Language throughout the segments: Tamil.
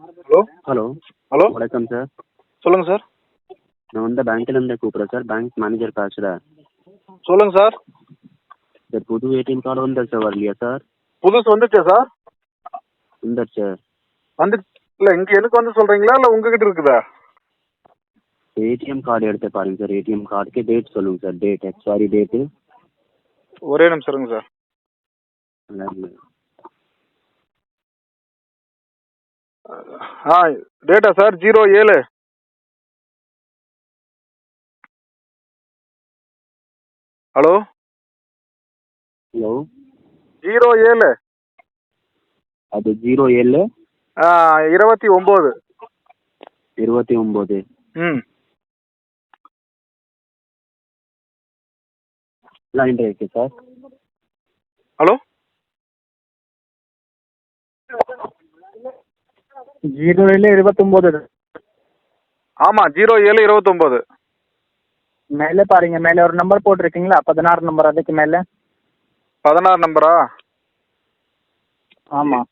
ஹலோ? ஹலோ. ஹலோ? வணக்கம் சார். சொல்லுங்க சார். நான் வந்து பேங்க்லேருந்து கூப்பிட்றேன் சார். பேங்க் மேனேஜர் பேசுகிறேன் சொல்லுங்க சார். சார் புது ஏடிஎம் கார்டு வந்தா சார் வரலையா சார்? புதுசு வந்துச்சா சார்? வந்தாச்சு. சார் வந்து இல்லை இங்கே எனக்கு வந்து சொல்கிறீங்களா இல்லை உங்ககிட்ட இருக்குதா? ஏடிஎம் கார்டு எடுத்து பாருங்க சார். ஏடிஎம் கார்டுக்கு டேட் சொல்லுங்கள் சார். டேட் எக்ஸ்பைரி டேட்டு ஒரே நிமிஷம் இருங்க சார். டேட்டா சார் ஜீரோ ஏழு ஹலோ ஹலோ ஜீரோ ஏழு அது ஜீரோ ஏழு ஆ, இருபத்தி ஒம்பது. இருபத்தி ஒம்பது. ம். லைன் இருக்கு சார் ஹலோ ஜீரோ ஏழு இருபத்தொம்போது. ஆமாம் ஜீரோ ஏழு இருபத்தொம்போது. மேலே பாருங்க மேலே ஒரு நம்பர் போட்டிருக்கீங்களா? பதினாறு நம்பர் அதுக்கு மேலே. பதினாறு நம்பரா ஆமாம்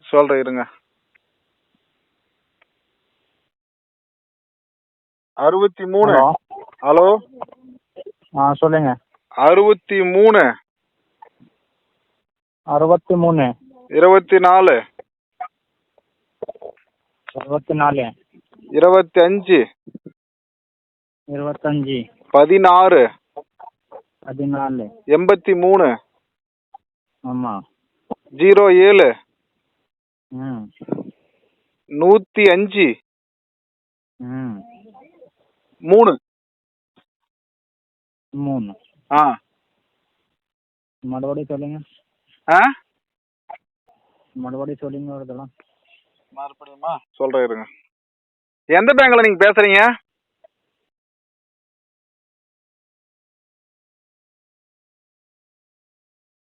சொல்கிறேன் இருங்க. அறுபத்தி மூணு ஹலோ. ஹலோ? ஆ சொல்லுங்க. அறுபத்தி மூணு அறுபத்தி மூணு இருபத்தி நாலு அறுபத்தி நாலு இருபத்தி அஞ்சு இருபத்தஞ்சி. பதினாறு. பதினாலு. எண்பத்தி மூணு ஆமாம் ஜீரோ ஏழு ம். நூற்றி அஞ்சு ம். மூணு. மூணு. ஆ. மறுபடியும் சொல்லுங்க. ஆ? மறுபடியும் சொல்லுங்க ஒரு இதெல்லாம் மறுபடியுமா? சொல்கிறேன் இருங்க. எந்த பேங்க்கில் நீங்கள் பேசுகிறீங்க